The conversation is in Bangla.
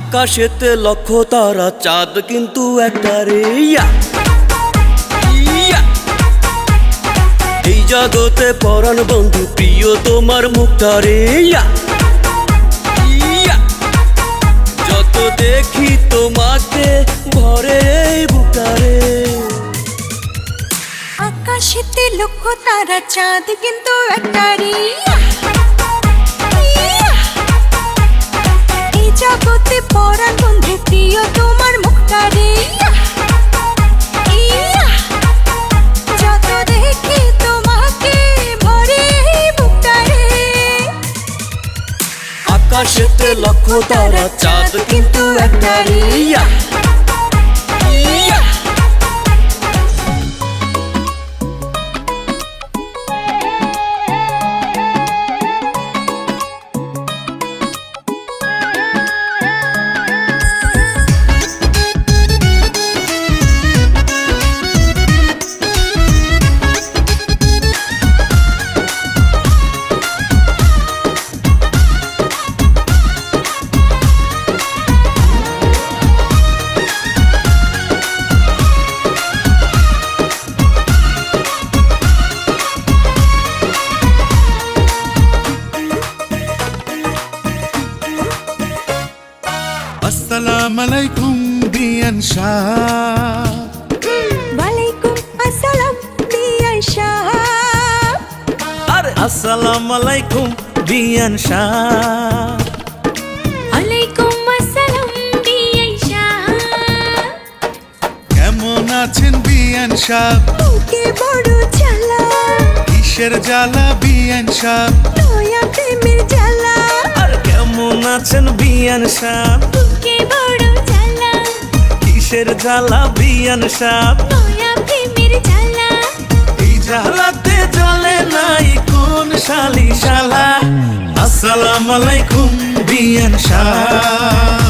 আকাশেতে লক্ষ তারা, চাঁদ কিন্তু একটা রে। এই জগতে পরাণ বন্ধু, প্রিয় তোমার মুখটা রে, ইয়া। যত দেখি তোমাকে ভরে এই বুকটা রে আকাশেতে লক্ষ তারা, চাঁদ কিন্তু একটা রে লক্ষ তারা চাঁদ কিন্তু একটা আসসালাম আলাইকুম বিয়ান শাহ। ওয়ালাইকুম আসসালাম বিয়ান শাহ। আরে আসসালাম আলাইকুম বিয়ান শাহ। আলাইকুম আসসালাম বিয়ান শাহ। কেমন আছেন বিয়ান শাহ? বুকে বড় জ্বালা। কিসের জ্বালা বিয়ান শাহ? নয়া প্রেমের জ্বালা। আর কেমন আছেন বিয়ান শাহ? কিসের জ্বালা বিয়ান সাপ? এই জ্বালাতে জ্বলে নাই কোন শালি শালা আসসালাম আলাইকুম বিয়ান শাহ